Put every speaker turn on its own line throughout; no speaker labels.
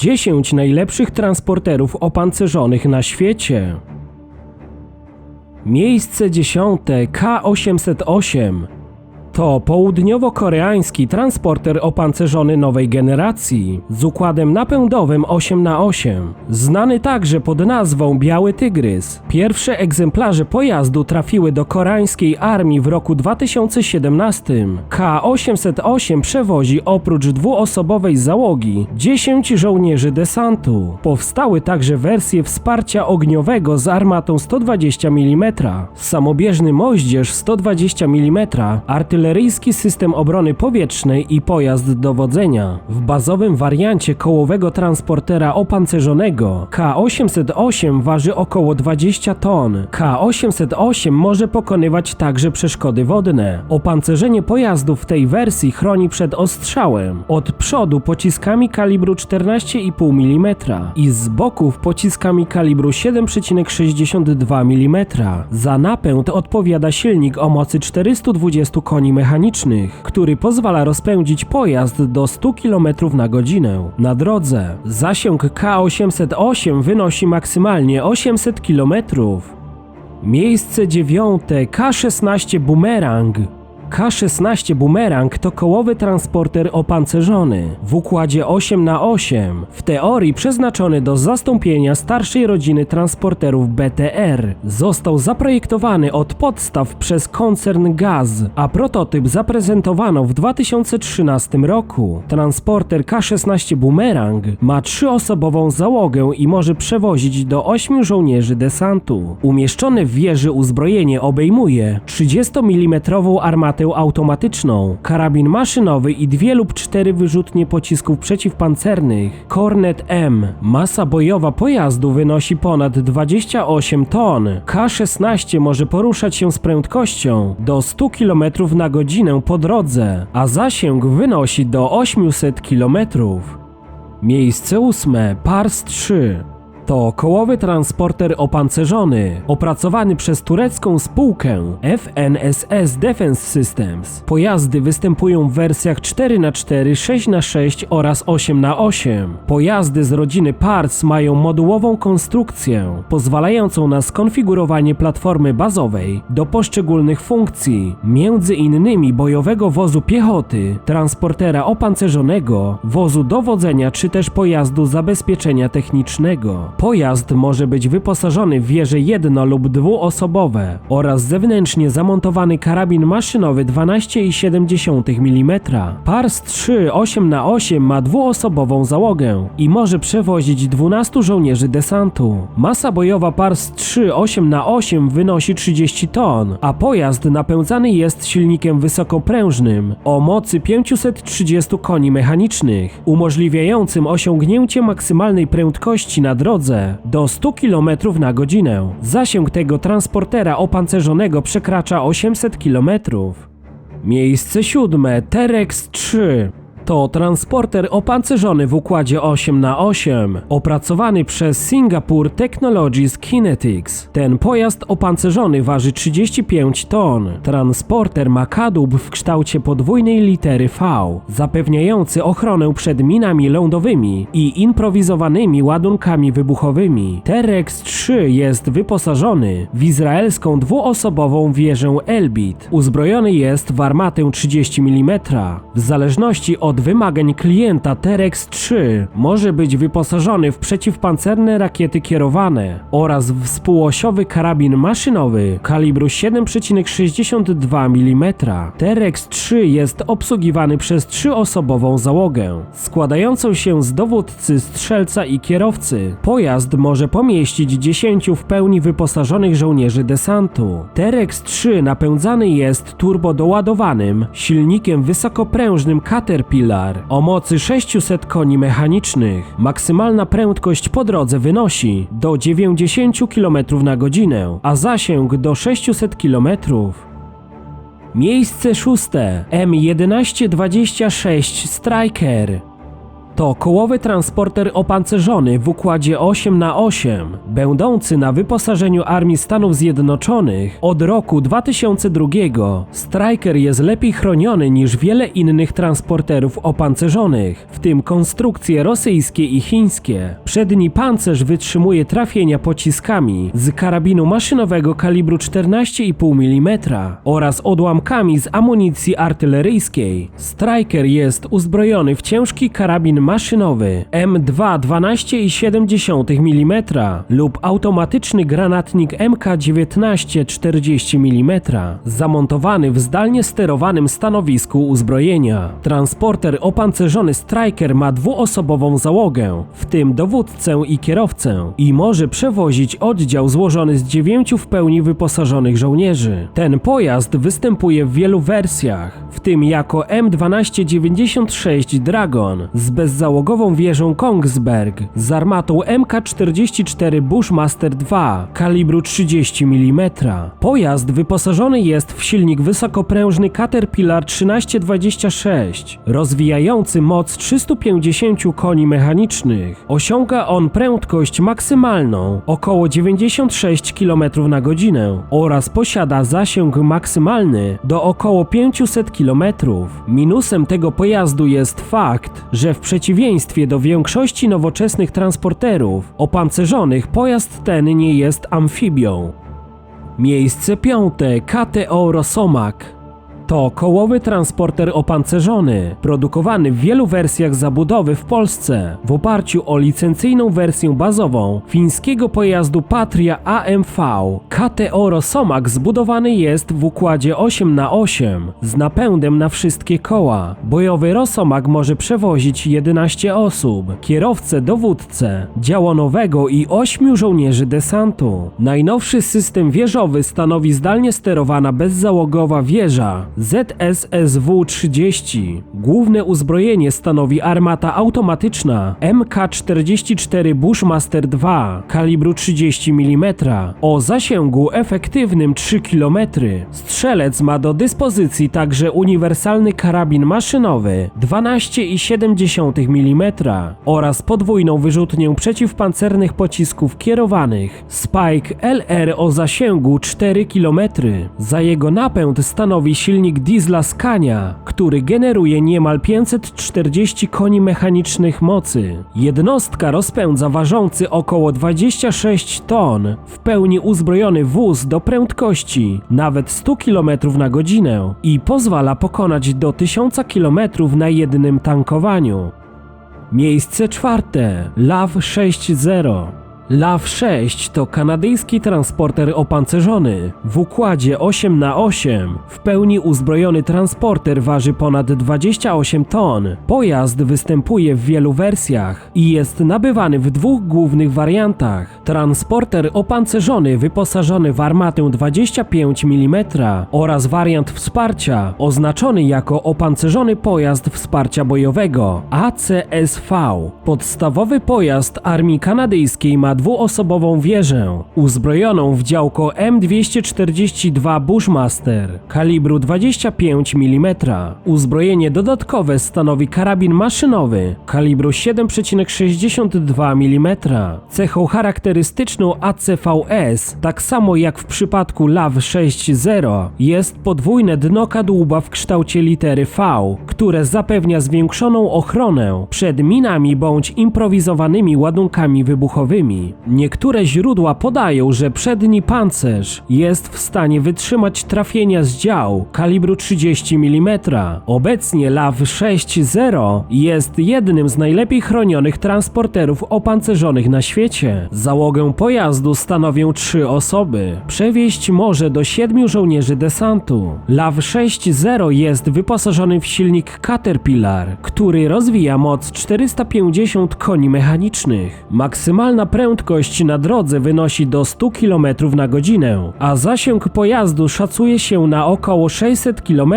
10 najlepszych transporterów opancerzonych na świecie. Miejsce dziesiąte K808 to południowo-koreański transporter opancerzony nowej generacji z układem napędowym 8x8, znany także pod nazwą Biały Tygrys. Pierwsze egzemplarze pojazdu trafiły do koreańskiej armii w roku 2017. K808 przewozi oprócz dwuosobowej załogi 10 żołnierzy desantu. Powstały także wersje wsparcia ogniowego z armatą 120 mm, samobieżny moździerz 120 mm, artyleryjski system obrony powietrznej i pojazd dowodzenia. W bazowym wariancie kołowego transportera opancerzonego K808 waży około 20 ton. K808 może pokonywać także przeszkody wodne. Opancerzenie pojazdu w tej wersji chroni przed ostrzałem. Od przodu pociskami kalibru 14,5 mm i z boków pociskami kalibru 7,62 mm. Za napęd odpowiada silnik o mocy 420 koni mechanicznych, który pozwala rozpędzić pojazd do 100 km na godzinę. Na drodze zasięg K808 wynosi maksymalnie 800 km. Miejsce dziewiąte K16 Boomerang. K-16 Boomerang to kołowy transporter opancerzony w układzie 8x8, w teorii przeznaczony do zastąpienia starszej rodziny transporterów BTR. Został zaprojektowany od podstaw przez koncern Gaz, a prototyp zaprezentowano w 2013 roku. Transporter K-16 Boomerang ma trzyosobową załogę i może przewozić do 8 żołnierzy desantu. Umieszczone w wieży uzbrojenie obejmuje 30 mm armatę automatyczną, karabin maszynowy i dwie lub cztery wyrzutnie pocisków przeciwpancernych. Cornet M. Masa bojowa pojazdu wynosi ponad 28 ton. K-16 może poruszać się z prędkością do 100 km na godzinę po drodze, a zasięg wynosi do 800 km. Miejsce ósme Pars 3 to kołowy transporter opancerzony, opracowany przez turecką spółkę FNSS Defense Systems. Pojazdy występują w wersjach 4x4, 6x6 oraz 8x8. Pojazdy z rodziny Parts mają modułową konstrukcję, pozwalającą na skonfigurowanie platformy bazowej do poszczególnych funkcji, między innymi bojowego wozu piechoty, transportera opancerzonego, wozu dowodzenia czy też pojazdu zabezpieczenia technicznego. Pojazd może być wyposażony w wieże jedno- lub dwuosobowe oraz zewnętrznie zamontowany karabin maszynowy 12,7 mm. Pars 3 8x8 ma dwuosobową załogę i może przewozić 12 żołnierzy desantu. Masa bojowa Pars 3 8x8 wynosi 30 ton, a pojazd napędzany jest silnikiem wysokoprężnym o mocy 530 koni mechanicznych, umożliwiającym osiągnięcie maksymalnej prędkości na drodze do 100 km na godzinę. Zasięg tego transportera opancerzonego przekracza 800 km. Miejsce siódme Terex 3 to transporter opancerzony w układzie 8x8, opracowany przez Singapore Technologies Kinetics. Ten pojazd opancerzony waży 35 ton. Transporter ma kadłub w kształcie podwójnej litery V, zapewniający ochronę przed minami lądowymi i improwizowanymi ładunkami wybuchowymi. Terex 3 jest wyposażony w izraelską dwuosobową wieżę Elbit. Uzbrojony jest w armatę 30 mm. W zależności od wymagań klienta Terex 3 może być wyposażony w przeciwpancerne rakiety kierowane oraz współosiowy karabin maszynowy kalibru 7,62 mm. Terex 3 jest obsługiwany przez trzyosobową załogę, składającą się z dowódcy, strzelca i kierowcy. Pojazd może pomieścić 10 w pełni wyposażonych żołnierzy desantu. Terex 3 napędzany jest turbodoładowanym silnikiem wysokoprężnym Caterpillar o mocy 600 koni mechanicznych. Maksymalna prędkość po drodze wynosi do 90 km na godzinę, a zasięg do 600 km. Miejsce szóste M1126 Striker To kołowy transporter opancerzony w układzie 8 na 8 będący na wyposażeniu Armii Stanów Zjednoczonych od roku 2002. Striker jest lepiej chroniony niż wiele innych transporterów opancerzonych, w tym konstrukcje rosyjskie i chińskie. Przedni pancerz wytrzymuje trafienia pociskami z karabinu maszynowego kalibru 14,5 mm oraz odłamkami z amunicji artyleryjskiej. Striker jest uzbrojony w ciężki karabin maszynowy M2 12,7 mm lub automatyczny granatnik MK19 40 mm zamontowany w zdalnie sterowanym stanowisku uzbrojenia. Transporter opancerzony Striker ma dwuosobową załogę, w tym dowódcę i kierowcę i może przewozić oddział złożony z dziewięciu w pełni wyposażonych żołnierzy. Ten pojazd występuje w wielu wersjach, w tym jako M1296 Dragon z bezzałogową wieżą Kongsberg z armatą MK44 Bushmaster 2 kalibru 30 mm. Pojazd wyposażony jest w silnik wysokoprężny Caterpillar 1326, rozwijający moc 350 koni mechanicznych. Osiąga on prędkość maksymalną około 96 km na godzinę oraz posiada zasięg maksymalny do około 500 km. Minusem tego pojazdu jest fakt, że w przeciwieństwie do większości nowoczesnych transporterów opancerzonych pojazd ten nie jest amfibią. Miejsce piąte KTO Rosomak. To kołowy transporter opancerzony, produkowany w wielu wersjach zabudowy w Polsce, w oparciu o licencyjną wersję bazową fińskiego pojazdu Patria AMV. KTO Rosomak zbudowany jest w układzie 8 na 8 z napędem na wszystkie koła. Bojowy Rosomak może przewozić 11 osób, kierowcę, dowódcę, działonowego i 8 żołnierzy desantu. Najnowszy system wieżowy stanowi zdalnie sterowana bezzałogowa wieża ZSSW-30. Główne uzbrojenie stanowi armata automatyczna MK-44 Bushmaster 2 kalibru 30 mm o zasięgu efektywnym 3 km. Strzelec ma do dyspozycji także uniwersalny karabin maszynowy 12,7 mm oraz podwójną wyrzutnię przeciwpancernych pocisków kierowanych Spike LR o zasięgu 4 km. Za jego napęd stanowi silnik diesla Scania, który generuje niemal 540 koni mechanicznych mocy. Jednostka rozpędza ważący około 26 ton, w pełni uzbrojony wóz do prędkości nawet 100 km na godzinę i pozwala pokonać do 1000 km na jednym tankowaniu. Miejsce czwarte LAV 6.0 LAV 6 to kanadyjski transporter opancerzony. W układzie 8 na 8 w pełni uzbrojony transporter waży ponad 28 ton. Pojazd występuje w wielu wersjach i jest nabywany w dwóch głównych wariantach. Transporter opancerzony wyposażony w armatę 25 mm oraz wariant wsparcia oznaczony jako opancerzony pojazd wsparcia bojowego ACSV. Podstawowy pojazd armii kanadyjskiej ma dwuosobową wieżę, uzbrojoną w działko M242 Bushmaster kalibru 25 mm. Uzbrojenie dodatkowe stanowi karabin maszynowy kalibru 7,62 mm. Cechą charakterystyczną ACVS, tak samo jak w przypadku LAV 6.0, jest podwójne dno kadłuba w kształcie litery V, które zapewnia zwiększoną ochronę przed minami bądź improwizowanymi ładunkami wybuchowymi. Niektóre źródła podają, że przedni pancerz jest w stanie wytrzymać trafienia z dział kalibru 30 mm. Obecnie LAV 6.0 jest jednym z najlepiej chronionych transporterów opancerzonych na świecie. Załogę pojazdu stanowią trzy osoby. Przewieźć może do siedmiu żołnierzy desantu. LAV 6.0 jest wyposażony w silnik Caterpillar, który rozwija moc 450 koni mechanicznych. Maksymalna prędkość na drodze wynosi do 100 km na godzinę, a zasięg pojazdu szacuje się na około 600 km.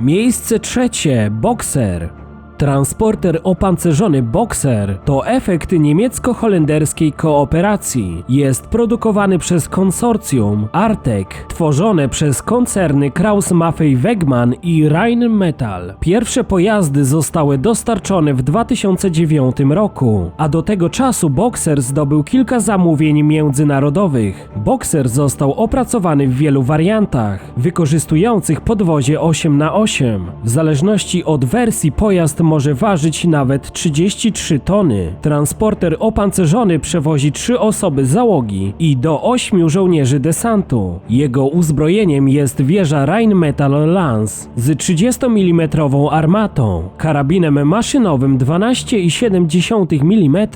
Miejsce trzecie Boxer. Transporter opancerzony Boxer to efekt niemiecko-holenderskiej kooperacji. Jest produkowany przez konsorcjum Artek, tworzone przez koncerny Krauss-Maffei-Wegmann i Rheinmetall. Pierwsze pojazdy zostały dostarczone w 2009 roku, a do tego czasu Boxer zdobył kilka zamówień międzynarodowych. Boxer został opracowany w wielu wariantach, wykorzystujących podwozie 8x8. W zależności od wersji pojazd może ważyć nawet 33 tony. Transporter opancerzony przewozi 3 osoby załogi i do 8 żołnierzy desantu. Jego uzbrojeniem jest wieża Rheinmetall Lance z 30 mm armatą, karabinem maszynowym 12,7 mm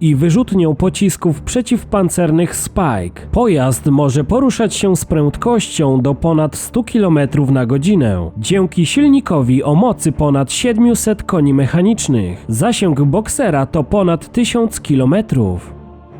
i wyrzutnią pocisków przeciwpancernych Spike. Pojazd może poruszać się z prędkością do ponad 100 km na godzinę. Dzięki silnikowi o mocy ponad 700 koni mechanicznych. Zasięg boksera to ponad 1000 km.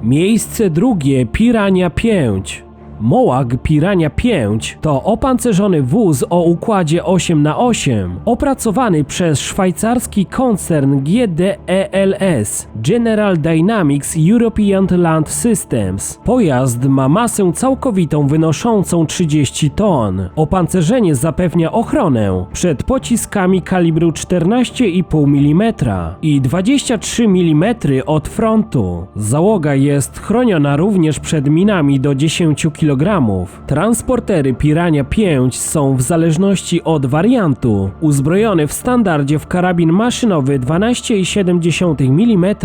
Miejsce drugie Pirania 5. Mołag Pirania 5 to opancerzony wóz o układzie 8x8, opracowany przez szwajcarski koncern GDELS General Dynamics European Land Systems. Pojazd ma masę całkowitą wynoszącą 30 ton. Opancerzenie zapewnia ochronę przed pociskami kalibru 14,5 mm i 23 mm od frontu. Załoga jest chroniona również przed minami do 10 kg. Transportery Pirania 5 są w zależności od wariantu uzbrojone w standardzie w karabin maszynowy 12,7 mm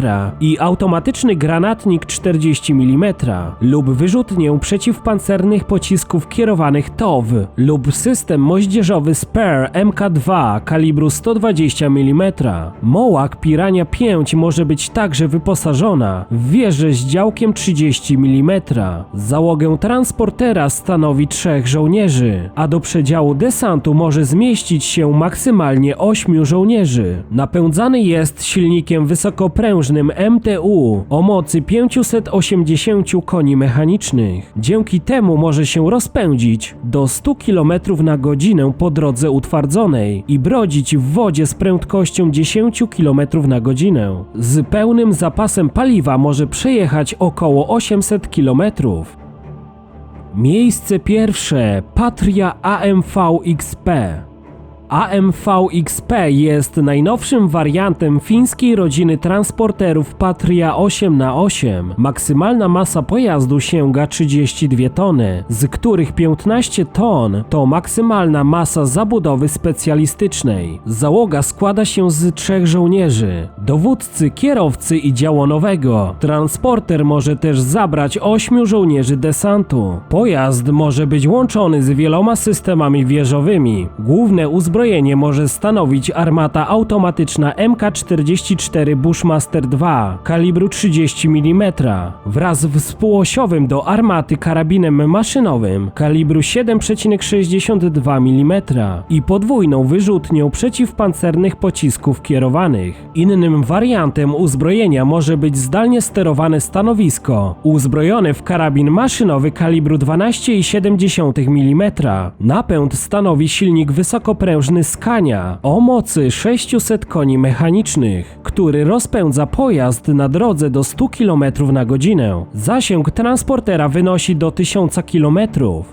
i automatyczny granatnik 40 mm lub wyrzutnię przeciwpancernych pocisków kierowanych TOW lub system moździerzowy Spare MK2 kalibru 120 mm. Mołak Pirania 5 może być także wyposażona w wieżę z działkiem 30 mm. Załogę transportera stanowi trzech żołnierzy, a do przedziału desantu może zmieścić się maksymalnie 8 żołnierzy. Napędzany jest silnikiem wysokoprężnym MTU o mocy 580 koni mechanicznych. Dzięki temu może się rozpędzić do 100 km na godzinę po drodze utwardzonej i brodzić w wodzie z prędkością 10 km na godzinę. Z pełnym zapasem paliwa może przejechać około 800 km. Miejsce pierwsze Patria AMV XP. AMV XP jest najnowszym wariantem fińskiej rodziny transporterów Patria 8x8. Maksymalna masa pojazdu sięga 32 tony, z których 15 ton to maksymalna masa zabudowy specjalistycznej. Załoga składa się z trzech żołnierzy, dowódcy, kierowcy i działonowego. Transporter może też zabrać 8 żołnierzy desantu. Pojazd może być łączony z wieloma systemami wieżowymi. Główne uzbrojenie może stanowić armata automatyczna MK-44 Bushmaster 2 kalibru 30 mm wraz współosiowym do armaty karabinem maszynowym kalibru 7,62 mm i podwójną wyrzutnią przeciwpancernych pocisków kierowanych. Innym wariantem uzbrojenia może być zdalnie sterowane stanowisko uzbrojone w karabin maszynowy kalibru 12,7 mm. Napęd stanowi silnik wysokoprężny Skania o mocy 600 koni mechanicznych, który rozpędza pojazd na drodze do 100 km na godzinę. Zasięg transportera wynosi do 1000 km.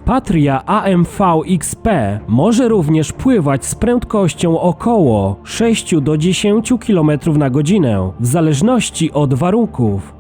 Patria AMV XP może również pływać z prędkością około 6 do 10 km na godzinę, w zależności od warunków.